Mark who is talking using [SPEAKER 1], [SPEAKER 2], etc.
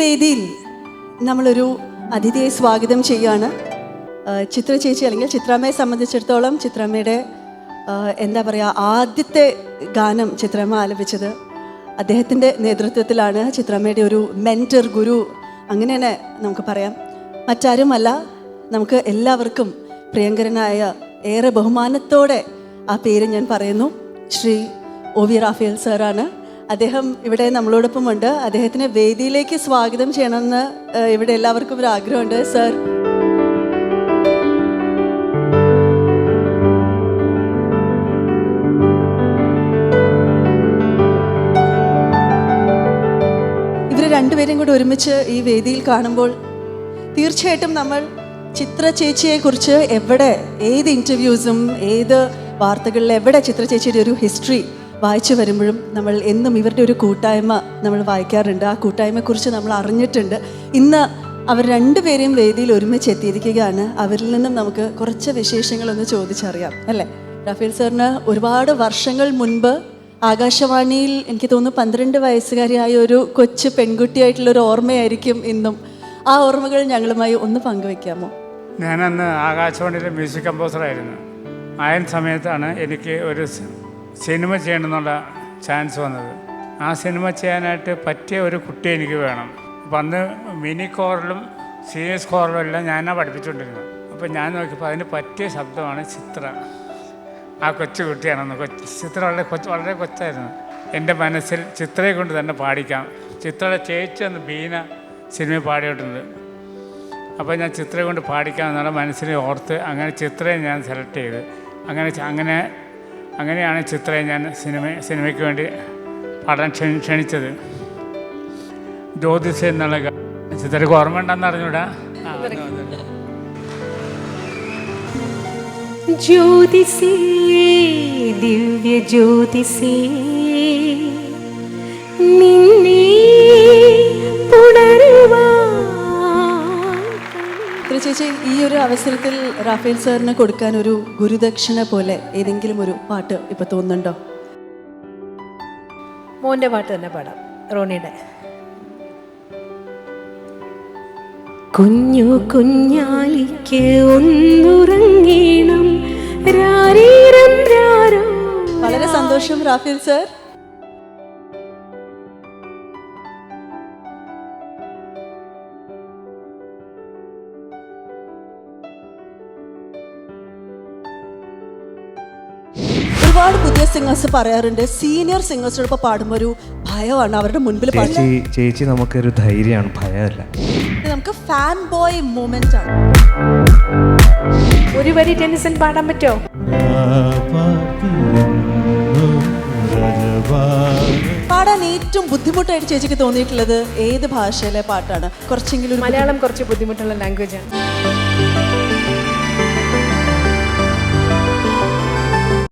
[SPEAKER 1] വേദിയിൽ നമ്മളൊരു അതിഥിയെ സ്വാഗതം ചെയ്യുകയാണ് ചിത്ര ചേച്ചി അല്ലെങ്കിൽ ചിത്രാമ്മയെ സംബന്ധിച്ചിടത്തോളം ചിത്രാമ്മയുടെ എന്താ പറയുക ആദ്യത്തെ ഗാനം ചിത്രാമ്മ ആലപിച്ചത് അദ്ദേഹത്തിന്റെ നേതൃത്വത്തിലാണ് ചിത്രാമ്മയുടെ ഒരു മെന്റർ ഗുരു അങ്ങനെ തന്നെ നമുക്ക് പറയാം. മറ്റാരുമല്ല നമുക്ക് എല്ലാവർക്കും പ്രിയങ്കരനായ ഏറെ ബഹുമാനത്തോടെ ആ പേര് ഞാൻ പറയുന്നു. ശ്രീ ഒ വി റാഫേൽ സാറാണ്. അദ്ദേഹം ഇവിടെ നമ്മളോടൊപ്പം ഉണ്ട് അദ്ദേഹത്തിനെ വേദിയിലേക്ക് സ്വാഗതം ചെയ്യണമെന്ന് ഇവിടെ എല്ലാവർക്കും ഒരു ആഗ്രഹമുണ്ട്. സർ. ഇവർ രണ്ടുപേരും കൂടെ ഒരുമിച്ച് ഈ വേദിയിൽ കാണുമ്പോൾ തീർച്ചയായിട്ടും നമ്മൾ ചിത്ര ചേച്ചിയെ കുറിച്ച് എവിടെ ഏത് ഇന്റർവ്യൂസും ഏത് വാർത്തകളിൽ എവിടെ ചിത്ര ചേച്ചിയുടെ ഒരു ഹിസ്റ്ററി വായിച്ചു വരുമ്പോഴും നമ്മൾ എന്നും ഇവരുടെ ഒരു കൂട്ടായ്മ നമ്മൾ വായിക്കാറുണ്ട്. ആ കൂട്ടായ്മയെക്കുറിച്ച് നമ്മൾ അറിഞ്ഞിട്ടുണ്ട്. ഇന്ന് അവർ രണ്ടുപേരെയും വേദിയിൽ ഒരുമിച്ച് എത്തിയിരിക്കുകയാണ്. അവരിൽ നിന്നും നമുക്ക് കുറച്ച് വിശേഷങ്ങളൊന്ന് ചോദിച്ചറിയാം അല്ലേ? റഫേൽ സാറിന് ഒരുപാട് വർഷങ്ങൾ മുൻപ് ആകാശവാണിയിൽ എനിക്ക് തോന്നുന്നു പന്ത്രണ്ട് വയസ്സുകാരിയായ ഒരു കൊച്ചു പെൺകുട്ടിയായിട്ടുള്ള ഒരു ഓർമ്മയായിരിക്കും ഇന്നും. ആ ഓർമ്മകൾ ഞങ്ങളുമായി ഒന്ന് പങ്കുവെക്കാമോ
[SPEAKER 2] ഞാനന്ന് ആകാശവാണിയിലെ മ്യൂസിക് കമ്പോസറായിരുന്നു. ആയൻ സമയത്താണ് എനിക്ക് ഒരു സിനിമ ചെയ്യണമെന്നുള്ള ചാൻസ് വന്നത്. ആ സിനിമ ചെയ്യാനായിട്ട് പറ്റിയ ഒരു കുട്ടി എനിക്ക് വേണം. അപ്പം അന്ന് മിനി കോറിലും സീരിയസ് കോറലും എല്ലാം ഞാനാണ് പഠിപ്പിച്ചുകൊണ്ടിരുന്നത് അപ്പം ഞാൻ നോക്കിയപ്പോൾ അതിന് പറ്റിയ ശബ്ദമാണ് ചിത്ര. ആ കൊച്ചു കുട്ടിയാണെന്ന്. കൊച്ചു ചിത്ര വളരെ കൊച്ചു വളരെ കൊച്ചായിരുന്നു. എന്റെ മനസ്സിൽ ചിത്രയെ കൊണ്ട് തന്നെ പാടിക്കാം. ചിത്രയുടെ ചേച്ചി എന്ന് ബീന സിനിമയിൽ പാടിയിട്ടുണ്ട്. അപ്പോൾ ഞാൻ ചിത്രയെ കൊണ്ട് പാടിക്കാം എന്നുള്ള മനസ്സിനെ ഓർത്ത് അങ്ങനെ ചിത്രയെ ഞാൻ സെലക്ട് ചെയ്ത്. അങ്ങനെ അങ്ങനെ അങ്ങനെയാണ് ചിത്രയെ ഞാൻ സിനിമ സിനിമയ്ക്ക് വേണ്ടി പാടാൻ ക്ഷണി ക്ഷണിച്ചത് ജ്യോതിസ് എന്നുള്ള ചിത്രക്ക് ഓർമ്മ ഉണ്ടെന്ന് അറിഞ്ഞൂടാ.
[SPEAKER 3] ജ്യോതിസേ ദിവ്യ ജ്യോതിസേ നിന്നെ
[SPEAKER 1] ചേച്ചി ഈ ഒരു അവസരത്തിൽ റാഫേൽ സാറിന് കൊടുക്കാൻ ഒരു ഗുരുദക്ഷിണ പോലെ ഏതെങ്കിലും ഒരു പാട്ട് ഇപ്പൊ തോന്നുന്നുണ്ടോ?
[SPEAKER 3] മോന്റെ പാട്ട് തന്നെ പാടാം റോണിയുടെ. കുഞ്ഞു കുഞ്ഞാലിക്ക് ഒന്നുറങ്ങീണം രാരീരം രാരോ
[SPEAKER 1] വളരെ സന്തോഷം റാഫേൽ സാർ. ഒരുപാട് പുതിയ സിംഗേഴ്സ് പറയാറുണ്ട്. സീനിയർ സിംഗേഴ്സിനോടൊപ്പം പാടുമ്പോൾ ഒരു ഭയമാണ്. അവരുടെ മുൻപിൽ
[SPEAKER 4] ചേച്ചി ചേച്ചി നമുക്കൊരു ധൈര്യമാണ്. ഭയമല്ല.
[SPEAKER 1] ഇത് നമുക്ക് ഫാൻ ബോയ് മൂമെന്റ് ആണ്.
[SPEAKER 3] ഒരു വരി ടെന്നിസൺ പാടാൻ പറ്റുമോ
[SPEAKER 1] പാടാൻ ഏറ്റവും ബുദ്ധിമുട്ടായിട്ട് ചേച്ചിക്ക് തോന്നിയിട്ടുള്ളത് ഏത് ഭാഷയിലെ പാട്ടാണ്? കുറച്ചെങ്കിലും ഒരു
[SPEAKER 3] മലയാളം കുറച്ച് ബുദ്ധിമുട്ടുള്ള ലാംഗ്വേജ് ആണ്.